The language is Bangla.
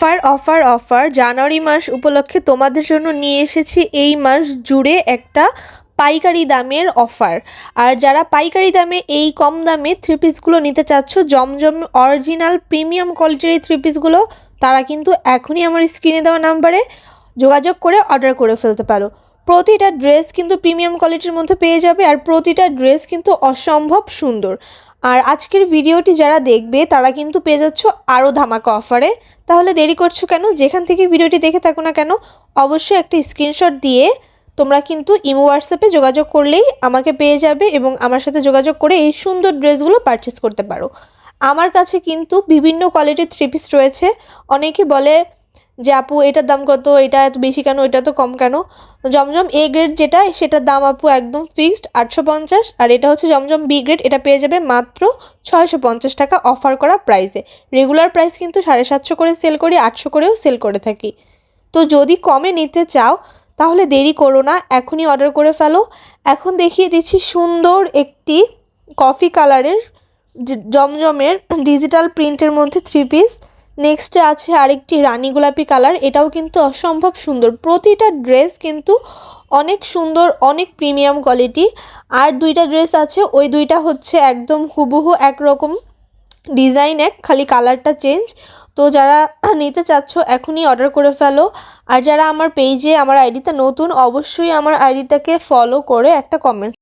Offer offer offer. জানুয়ারি মাস উপলক্ষে তোমাদের জন্য নিয়ে এসেছি এই মাস জুড়ে একটা পাইকারি দামের অফার। আর যারা পাইকারি দামে এই কম দামে থ্রি পিসগুলো নিতে চাচ্ছ, জমজম অরিজিনাল প্রিমিয়াম কোয়ালিটির এই থ্রি পিসগুলো তারা কিন্তু এখনই আমার স্ক্রিনে দেওয়া নাম্বারে যোগাযোগ করে অর্ডার করে ফেলতে পারো। প্রতিটা ড্রেস কিন্তু প্রিমিয়াম কোয়ালিটির মধ্যে পেয়ে যাবে আর প্রতিটা ড্রেস কিন্তু অসম্ভব সুন্দর। আর আজকের ভিডিওটি যারা দেখবে, তারা কিন্তু পেয়ে যাচ্ছ আরও ধামাকা অফারে। তাহলে দেরি করছ কেন? যেখান থেকে ভিডিওটি দেখে থাকো না কেন, অবশ্যই একটা স্ক্রিনশট দিয়ে তোমরা কিন্তু ইমো, হোয়াটসঅ্যাপে যোগাযোগ করলেই আমাকে পেয়ে যাবে এবং আমার সাথে যোগাযোগ করে এই সুন্দর ড্রেসগুলো পারচেস করতে পারো। আমার কাছে কিন্তু বিভিন্ন কোয়ালিটির থ্রি পিস রয়েছে। অনেকে বলে যে আপু, এটার দাম কত? এটা এত বেশি কেন? এটা তো কম কেন? জমজম এ গ্রেড যেটা, সেটার দাম আপু একদম ফিক্সড আটশো পঞ্চাশ, আর এটা হচ্ছে জমজম বি গ্রেড এটা পেয়ে যাবে মাত্র ছয়শো পঞ্চাশ টাকা অফার করা প্রাইসে রেগুলার প্রাইস কিন্তু সাড়ে সাতশো করে সেল করি, আটশো করেও সেল করে থাকি। তো যদি কমে নিতে চাও, তাহলে দেরি করো না, এখনই অর্ডার করে ফেলো। এখন দেখিয়ে দিচ্ছি সুন্দর একটি কফি কালারের জমজমের ডিজিটাল প্রিন্টের মধ্যে থ্রি পিস নেক্সটে আছে আরেকটি রানী গোলাপি কালার। এটাও কিন্তু অসম্ভব সুন্দর। প্রতিটা ড্রেস কিন্তু অনেক সুন্দর, অনেক প্রিমিয়াম কোয়ালিটি আর দুইটা ড্রেস আছে, ওই দুইটা হচ্ছে একদম হুবহু একরকম ডিজাইন এক, খালি কালারটা চেঞ্জ তো যারা নিতে চাচ্ছ, এখনই অর্ডার করে ফেলো। আর যারা আমার পেজে আমার আইডিতে নতুন, অবশ্যই আমার আইডিটাকে ফলো করে একটা কমেন্ট